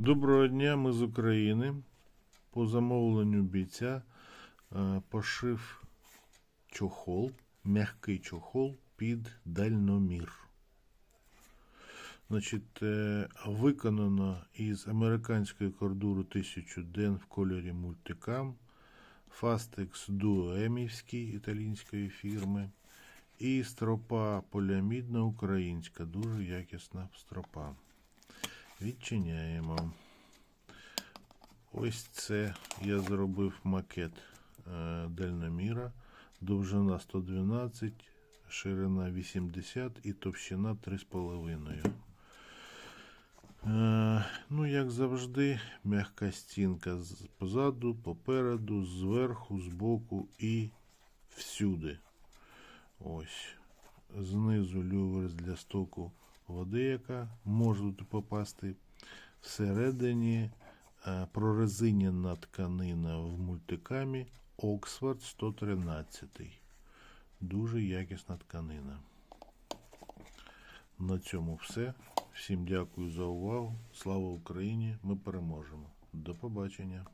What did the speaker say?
Доброго дня, ми з України. По замовленню бійця е, пошив чохол, м'який чохол під дальномір. Значить, е, виконано із американської кордури 1000 ден в кольорі мультикам, Fastex Duo Емівський італійської фірми і стропа поліамідна українська, дуже якісна стропа. Відчиняємо. Ось це я зробив макет е, дальноміра. Довжина 112, ширина 80 і товщина 3,5. Е, ну, як завжди, м'яка стінка позаду, попереду, зверху, збоку і всюди. Ось. Знизу люверс для стоку води, яка може тут попасти. Всередині е, прорезинена тканина в мультикамі Оксфорд 113. Дуже якісна тканина. На цьому все. Всім дякую за увагу. Слава Україні! Ми переможемо. До побачення!